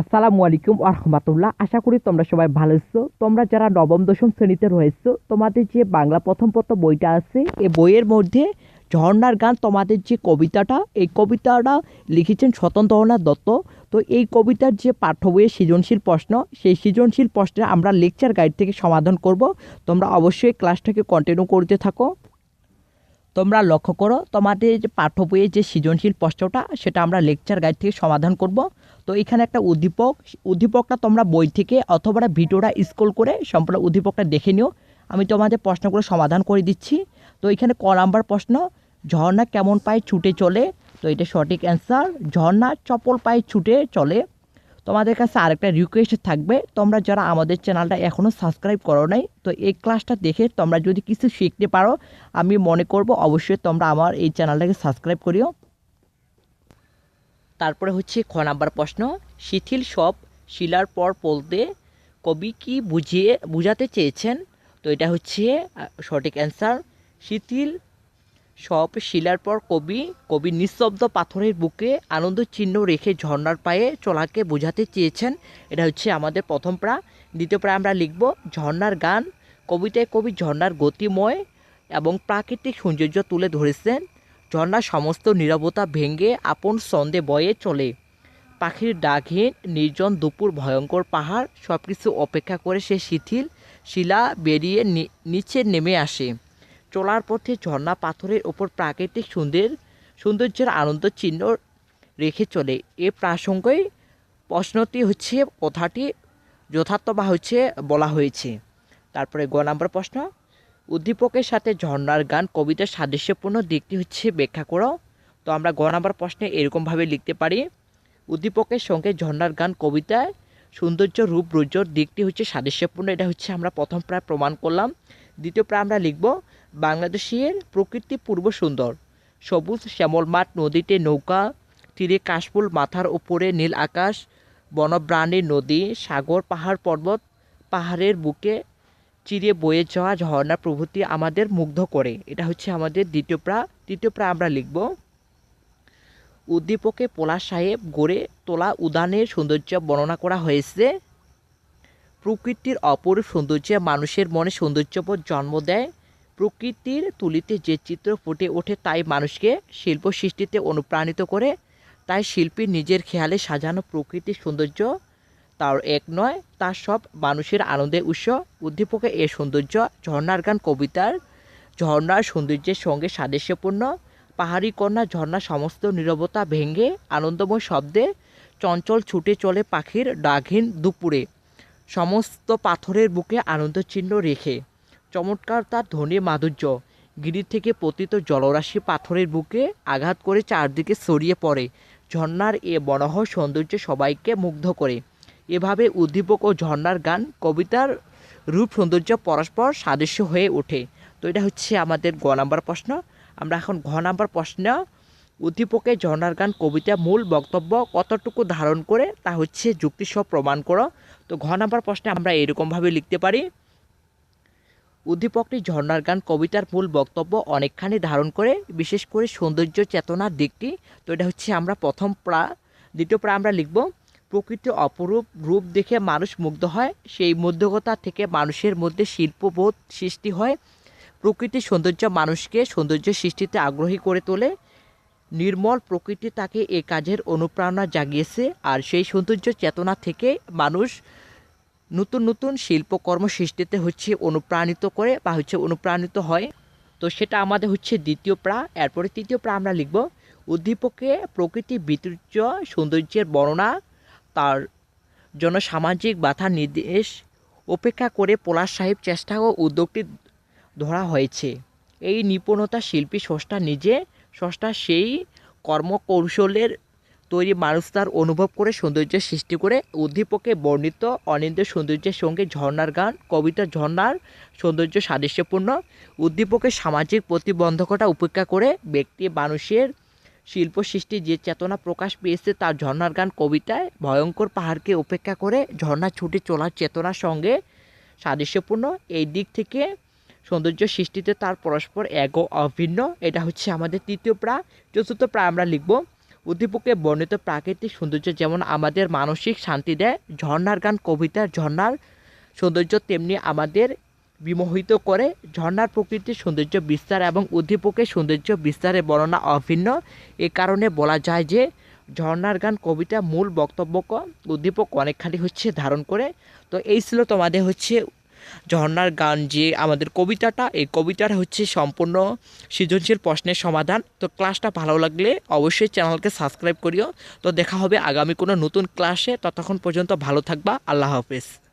আসসালামু আলাইকুম আহমতুল্লাহ আশা করি তোমরা সবাই ভালো আছো। তোমরা যারা নবম, দশম শ্রেণীতে রয়েছো, তোমাদের যে বাংলা প্রথম প্রথম বইটা আছে, এই বইয়ের মধ্যে ঝর্ণার গান, তোমাদের যে কবিতাটা, এই কবিতাটা লিখেছেন স্বতন্ত্রনাথ দত্ত। তো এই কবিতার যে পাঠ্য বইয়ের সৃজনশীল প্রশ্ন, সেই সৃজনশীল প্রশ্নে আমরা লেকচার গাইড থেকে সমাধান করব। তোমরা অবশ্যই ক্লাসটাকে কন্টিনিউ করতে থাকো। তোমরা লক্ষ্য করো, তোমাদের যে পাঠ্য বইয়ের যে সৃজনশীল প্রশ্নটা, সেটা আমরা লেকচার গাইড থেকে সমাধান করব। তো এখানে একটা উদ্দীপক, উদ্দীপকটা তোমরা বই থেকে অথবা ভিডিওটা স্ক্রল করে সম্পূর্ণ উদ্দীপকটা দেখে নিও। আমি তোমাদের প্রশ্নগুলো সমাধান করে দিচ্ছি। তো এখানে ক নাম্বার প্রশ্ন, ঝর্ণা কেমন পায়ে ছুটে চলে? তো এটা সঠিক অ্যান্সার ঝর্ণা চপল পায়ে ছুটে চলে। তোমাদের কাছে আরেকটা রিকোয়েস্ট থাকবে, তোমরা যারা আমাদের চ্যানেলটা এখনও সাবস্ক্রাইব করো নাই, তো এই ক্লাসটা দেখে তোমরা যদি কিছু শিখতে পারো, আমি মনে করব অবশ্যই তোমরা আমার এই চ্যানেলটাকে সাবস্ক্রাইব করিও। তারপরে হচ্ছে খ নাম্বার প্রশ্ন, শিথিল সব শিলার পর বলতে কবি কি বুঝিয়ে, বুঝাতে চেয়েছেন? তো এটা হচ্ছে সঠিক অ্যান্সার শিথিল সব শিলার পর কবি কবি নিঃশব্দ পাথরের বুকে আনন্দ চিহ্ন রেখে ঝর্ণার পায়ে চলাকে বোঝাতে চেয়েছেন। এটা হচ্ছে আমাদের প্রথম প্রা। দ্বিতীয় প্রা আমরা লিখব, ঝর্ণার গান কবিতায় কবি ঝর্ণার গতিময় এবং প্রাকৃতিক সৌন্দর্য তুলে ধরেছেন। ঝর্ণার সমস্ত নীরবতা ভেঙে আপন ছন্দে বয়ে চলে। পাখির ডাকহীন নির্জন দুপুর ভয়ঙ্কর পাহাড় সব কিছু অপেক্ষা করে সে শিথিল শিলা বেরিয়ে নিচে নেমে আসে। চলার পথে ঝর্ণা পাথরের ওপর প্রাকৃতিক সুন্দর সৌন্দর্যের আনন্দ চিহ্ন রেখে চলে। এ প্রাসঙ্গই প্রশ্নটি হচ্ছে, কথাটি যথার্থ বা হচ্ছে বলা হয়েছে। তারপরে গ নম্বর প্রশ্ন, উদ্দীপকের সাথে ঝর্ণার গান, কবিতার সাদৃশ্যপূর্ণ দিকটি হচ্ছে ব্যাখ্যা করো। তো আমরা গ নম্বর প্রশ্নে এরকমভাবে লিখতে পারি, উদ্দীপকের সঙ্গে ঝর্ণার গান কবিতায় সৌন্দর্য, রূপ রুজর দিকটি হচ্ছে সাদৃশ্যপূর্ণ। এটা হচ্ছে আমরা প্রথম প্রায় প্রমাণ করলাম। দ্বিতীয় প্রায় আমরা লিখব বাংলাদেশের প্রকৃতি পূর্ব সুন্দর। সবুজ শ্যামল মাঠ, নদীতে নৌকা, তীরে কাশফুল, মাথার উপরে নীল আকাশ, বনপ্রাণী, নদী, সাগর, পাহাড়, পর্বত, পাহাড়ের বুকে চিরে বয়ে যাওয়া ঝর্ণা প্রভৃতি আমাদের মুগ্ধ করে। এটা হচ্ছে আমাদের দ্বিতীয় প্রা, তৃতীয় প্রা আমরা লিখব। উদ্দীপকে পোলা সাহেব গড়ে তোলা উদানের সৌন্দর্য বর্ণনা করা হয়েছে। প্রকৃতির অপরূপ সৌন্দর্যে মানুষের মনে সৌন্দর্যবোধ জন্ম দেয়। প্রকৃতির তুলিতে যে চিত্র ফুটে ওঠে তাই মানুষকে শিল্প সৃষ্টিতে অনুপ্রাণিত করে। তাই শিল্পী নিজের খেয়ালে সাজানো প্রকৃতির সৌন্দর্য তার এক নয় তার সব মানুষের আনন্দের উৎস। উদ্দীপকে এ সৌন্দর্য ঝর্ণার গান, কবিতার ঝর্ণার সৌন্দর্যের সঙ্গে সাদৃশ্যপূর্ণ। পাহাড়ি কন্যা ঝর্ণা সমস্ত নীরবতা ভেঙে আনন্দময় শব্দে চঞ্চল ছুটে চলে পাখির ডাঘিন দুপুরে। সমস্ত পাথরের বুকে আনন্দ চিহ্ন রেখে। চমৎকার তার ধ্বনি মাধুর্য। গিরি থেকে পতিত জলরাশি পাথরের বুকে আঘাত করে চারদিকে ছড়িয়ে পড়ে। ঝর্ণার এ মনোহর সৌন্দর্য সবাইকে মুগ্ধ করে। এভাবে উদ্দীপক ও ঝর্ণার গান, কবিতার রূপ সৌন্দর্য পরস্পর সাদৃশ্য হয়ে ওঠে। তো এটা হচ্ছে আমাদের গ নাম্বার প্রশ্ন। আমরা এখন ঘ নাম্বার প্রশ্ন। উদ্দীপকে ঝর্ণার গান, কবিতা, মূল বক্তব্য কতটুকু ধারণ করে তা হচ্ছে যুক্তিসহ প্রমাণ করো। তো ঘ নাম্বার প্রশ্নে আমরা এরকমভাবে লিখতে পারি উদ্দীপকটি ঝর্ণার গান, কবিতার মূল বক্তব্য অনেকখানি ধারণ করে, বিশেষ করে সৌন্দর্য চেতনার দিকটি। তো এটা হচ্ছে আমরা প্রথম প্রা, দ্বিতীয় প্রা আমরা লিখব, প্রকৃতি অপরূপ রূপ দেখে মানুষ মুগ্ধ হয়, সেই মুগ্ধকতা থেকে মানুষের মধ্যে শিল্পবোধ সৃষ্টি হয়। প্রকৃতির সৌন্দর্য মানুষকে সৌন্দর্য সৃষ্টিতে আগ্রহী করে তোলে। নির্মল প্রকৃতি তাকে এ কাজের অনুপ্রেরণা জাগিয়েছে, আর সেই সৌন্দর্য চেতনা থেকে মানুষ নতুন নতুন শিল্পকর্ম সৃষ্টিতে হচ্ছে অনুপ্রাণিত করে বা হচ্ছে অনুপ্রাণিত হয়। তো সেটা আমাদের হচ্ছে দ্বিতীয় প্রা, এরপরে তৃতীয় প্রা আমরা লিখব। উদ্দীপকে প্রকৃতি বিতর্য সৌন্দর্যের বর্ণনা, তার জন্য সামাজিক বাধা নির্দেশ, উপেক্ষা করে পলাশ সাহেব চেষ্টা ও উদ্যোগটি ধরা হয়েছে। এই নিপুণতা শিল্পী স্রষ্টা নিজে, স্রষ্টা সেই কর্মকৌশলের তৈরি মানুষ তার অনুভব করে সৌন্দর্যের সৃষ্টি করে উদ্দীপকে বর্ণিত অনিন্দ সৌন্দর্যের সঙ্গে ঝর্ণার গান, কবিতা ঝর্ণার সৌন্দর্য সাদৃশ্যপূর্ণ। উদ্দীপকের সামাজিক প্রতিবন্ধকতা উপেক্ষা করে ব্যক্তি, মানুষের শিল্প সৃষ্টি যে চেতনা প্রকাশ পেয়েছে তার ঝর্ণার গান, কবিতায় ভয়ঙ্কর পাহাড়কে উপেক্ষা করে ঝর্ণা ছুটে চলার চেতনার সঙ্গে সাদৃশ্যপূর্ণ। এই দিক থেকে সৌন্দর্য সৃষ্টিতে তার পরস্পর এক অভিন্ন। এটা হচ্ছে আমাদের তৃতীয় প্রা, চতুর্থ প্রা আমরা লিখব। উদ্দীপকে বর্ণিত প্রাকৃতিক সৌন্দর্য যেমন আমাদের মানসিক শান্তি দেয়, ঝর্ণার গান, কবিতার ঝর্ণার সৌন্দর্য তেমনি আমাদের বিমোহিত করে। ঝর্নার প্রকৃতির সৌন্দর্য বিস্তার এবং উদ্দীপকের সৌন্দর্য বিস্তারের বর্ণনা অভিন্ন। এ কারণে বলা যায় যে ঝর্নার গান, কবিতা মূল বক্তব্য উদ্দীপক অনেকখানি হচ্ছে ধারণ করে। তো এই ছিল তোমাদের হচ্ছে ঝর্ণার গান যে আমাদের কবিতাটা, এই কবিতাটা হচ্ছে সম্পূর্ণ সৃজনশীল প্রশ্নের সমাধান। তো ক্লাসটা ভালো লাগলে অবশ্যই চ্যানেলকে সাবস্ক্রাইব করিও। তো দেখা হবে আগামী কোনো নতুন ক্লাসে। ততক্ষণ পর্যন্ত ভালো থাকবা। আল্লাহ হাফেজ।